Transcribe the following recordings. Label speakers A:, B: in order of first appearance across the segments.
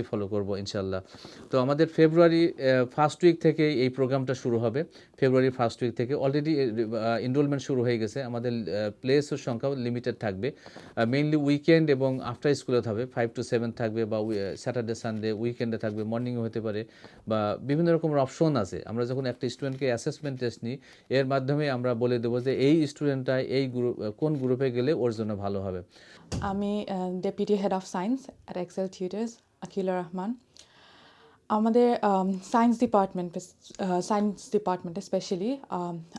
A: Follow করব ইনশাল্লাহ তো আমাদের ফেব্রুয়ারি ফার্স্ট উইক থেকে এই প্রোগ্রামটা শুরু হবে। ফেব্রুয়ারি ফার্স্ট উইক থেকে অলরেডি এনরোলমেন্ট শুরু হয়ে গেছে। আমাদের প্লেসের সংখ্যাও লিমিটেড থাকবে। মেইনলি উইকেন্ড এবং আফটার স্কুলে থাকবে। ফাইভ টু সেভেন থাকবে বা স্যাটারডে সানডে উইকেন্ডে থাকবে মর্নিংও হতে পারে বা বিভিন্ন রকমের অপশন আছে। আমরা যখন একটা স্টুডেন্টকে অ্যাসেসমেন্ট টেস্ট নিই, এর মাধ্যমে আমরা বলে দেবো যে এই স্টুডেন্টটা এই গ্রুপ কোন গ্রুপে গেলে ওর জন্য ভালো হবে।
B: আমি deputy head of science at Excel tutors Akila Rahman. আমাদের সায়েন্স ডিপার্টমেন্ট সায়েন্স ডিপার্টমেন্টে স্পেশালি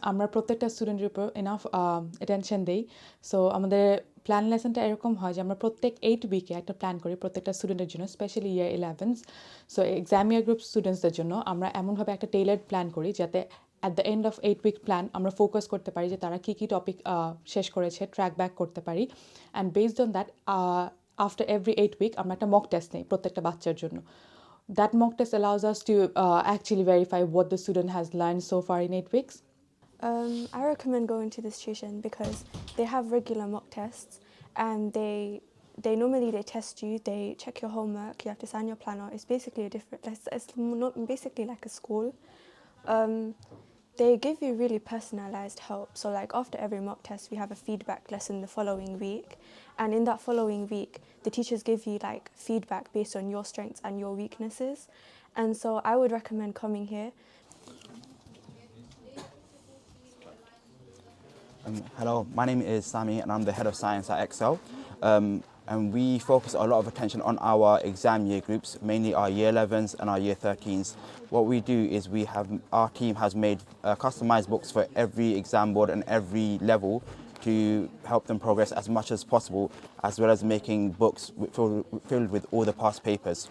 B: আমরা প্রত্যেকটা স্টুডেন্টের উপর এনাফ অ্যাটেনশন দেই। সো আমাদের প্ল্যান লেসনটা এরকম হয় যে আমরা প্রত্যেক এইট উইকে একটা প্ল্যান করি প্রত্যেকটা স্টুডেন্টের জন্য specially year elevens so exam year group স্টুডেন্টসদের জন্য আমরা এমনভাবে একটা টেইলার্ড প্ল্যান করি যাতে at the end of eight week plan আমরা ফোকাস করতে পারি যে তারা কী কী টপিক শেষ করেছে ট্র্যাক ব্যাক করতে পারি। And based on that after every eight week আমরা একটা মক টেস্ট নিই প্রত্যেকটা বাচ্চার জন্য that mock test allows us to uh, actually verify what the student has learned so far in eight weeks.
C: Um, I recommend going to this tuition because they have regular mock tests and they they normally they test you, they check your homework, you have to sign your planner. It's basically a different. It's, it's not basically like a school. Um, they give you really personalized help. So like after every mock test, we have a feedback lesson the following week, and in that following week, the teachers give you like feedback based on your strengths and your weaknesses. And so I would recommend coming here.
D: Um, hello, my name is Sami and I'm the head of science at Excel. Um, and we focus a lot of attention on our exam year groups, mainly our year 11s and our year 13s. What we do is we have, our team has made uh, customized books for every exam board and every level to help them progress as much as possible, as well as making books filled, with all the past papers.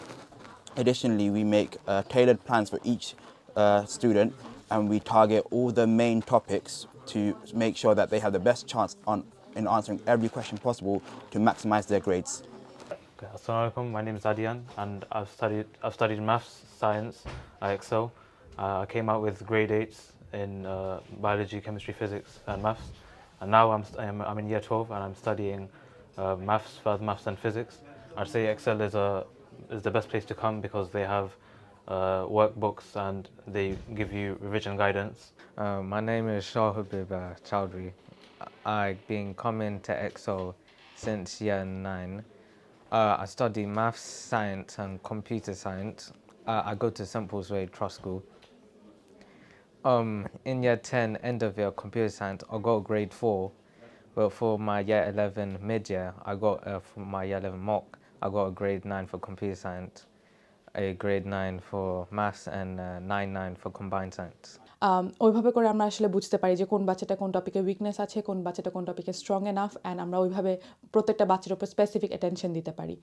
D: Additionally, we make uh, tailored plans for each uh, student and we target all the main topics to make sure that they have the best chance on, in answering every question possible to maximize their grades.
E: Okay, Assalamu alaikum. My name is Adian, and I've studied I've studied maths, science at Excel. Uh, I came out with grade eights in uh, biology, chemistry, physics, and maths. And now I'm, st- I'm I'm in year 12 and I'm studying uh, maths, further maths, and physics. I'd say Excel is a is the best place to come because they have uh, workbooks and they give you revision guidance.
F: Uh, my name is Shah Habib uh, Chowdhury. I've been coming to EXO since year nine. Uh, I study maths, science, and computer science. Uh, I go to St Paul's Way Trust School. Um, in year 10, end of year computer science, I got grade 4. But for my year 11 mid year, I got, uh, for my year 11 mock, I got a grade 9 for computer science, a grade 9 for maths, and uh, 9 9 for combined science.
B: Um, ওইভাবে করে আমরা আসলে বুঝতে পারি যে কোন বাচ্চাটা কোন টপিকে উইকনেস আছে কোন বাচ্চাটা কোন টপিকে স্ট্রং এনাফ অ্যান্ড আমরা ওইভাবে প্রত্যেকটা বাচ্চার উপর স্পেসিফিক অ্যাটেনশন দিতে পারি।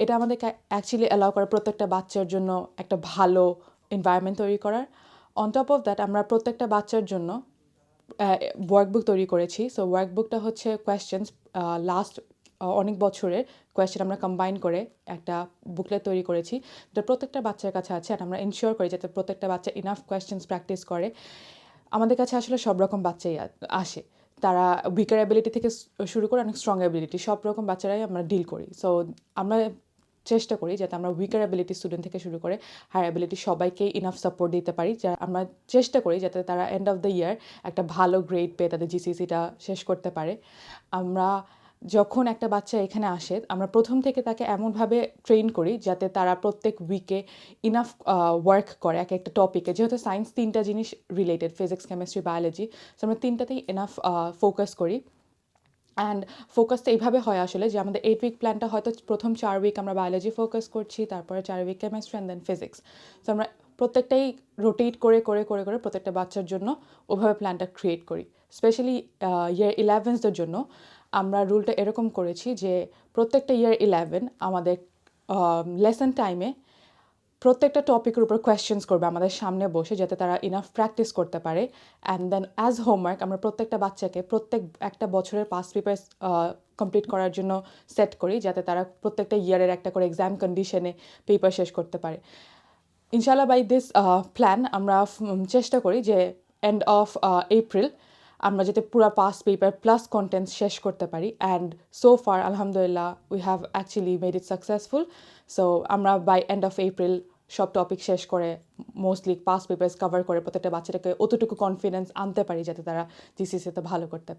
B: এটা আমাদেরকে অ্যাকচুয়ালি অ্যালাউ করে প্রত্যেকটা বাচ্চার জন্য একটা ভালো এনভায়রনমেন্ট তৈরি করার। অন টপ অফ দ্যাট আমরা প্রত্যেকটা বাচ্চার জন্য ওয়ার্কবুক তৈরি করেছি। সো ওয়ার্কবুকটা হচ্ছে কোয়েশ্চেন্স লাস্ট অনেক বছরের কোয়েশ্চেন আমরা কম্বাইন করে একটা বুকলেট তৈরি করেছি। যেটা প্রত্যেকটা বাচ্চার কাছে আছে আর আমরা ইনশিওর করি যাতে প্রত্যেকটা বাচ্চা ইনাফ কোয়েশ্চেন্স প্র্যাকটিস করে। আমাদের কাছে আসলে সব রকম বাচ্চাই আসে। তারা উইকার অ্যাবিলিটি থেকে শুরু করে অনেক স্ট্রং অ্যাবিলিটি সব রকম বাচ্চারাই আমরা ডিল করি। সো আমরা চেষ্টা করি যাতে আমরা উইকার অ্যাবিলিটি স্টুডেন্ট থেকে শুরু করে হায়ার অ্যাবিলিটি সবাইকে ইনাফ সাপোর্ট দিতে পারি। যা, আমরা চেষ্টা করি যাতে তারা এন্ড অফ দ্য ইয়ার একটা ভালো গ্রেড পেয়ে তাদের জিসিসিটা শেষ করতে পারে। আমরা যখন একটা বাচ্চা এখানে আসে, আমরা প্রথম থেকে তাকে এমনভাবে ট্রেন করি যাতে তারা প্রত্যেক উইকে ইনাফ ওয়ার্ক করে এক একটা টপিকে যেহেতু সায়েন্স তিনটা জিনিস related physics chemistry biology so আমরা তিনটাতেই এনাফ ফোকাস করি। অ্যান্ড ফোকাসটা এইভাবে হয় আসলে যে আমাদের এইট উইক প্ল্যানটা হয়তো প্রথম চার উইক আমরা বায়োলজি ফোকাস করছি, তারপরে চার week chemistry and then physics so আমরা প্রত্যেকটাই রোটেট করে করে করে করে প্রত্যেকটা বাচ্চার জন্য ওভাবে প্ল্যানটা ক্রিয়েট করি। স্পেশালি ইয়ার ইলেভেন্সদের জন্য আমরা রুলটা এরকম করেছি যে প্রত্যেকটা ইয়ার ইলেভেন আমাদের লেসন টাইমে প্রত্যেকটা টপিকের উপর কোয়েশ্চেন্স করবে আমাদের সামনে বসে যাতে তারা ইনাফ প্র্যাকটিস করতে পারে। অ্যান্ড দেন অ্যাজ হোমওয়ার্ক আমরা প্রত্যেকটা বাচ্চাকে প্রত্যেক একটা বছরের পাস পেপার কমপ্লিট করার জন্য সেট করি যাতে তারা প্রত্যেকটা ইয়ারের একটা করে এক্সাম কন্ডিশনে পেপার শেষ করতে পারে। ইনশাল্লাহ বাই দিস প্ল্যান আমরা চেষ্টা করি যে এন্ড অফ এপ্রিল আমরা যাতে পুরো পাস পেপার প্লাস কন্টেন্ট শেষ করতে পারি। অ্যান্ড সো ফার আলহামদুলিল্লাহ we have actually made it successful so আমরা বাই এন্ড অফ এপ্রিল সব টপিক শেষ করে মোস্টলি পাস পেপার্স কভার করে প্রত্যেকটা বাচ্চাটাকে অতটুকু কনফিডেন্স আনতে পারি যাতে তারা জিসিসিতে ভালো করতে পারে।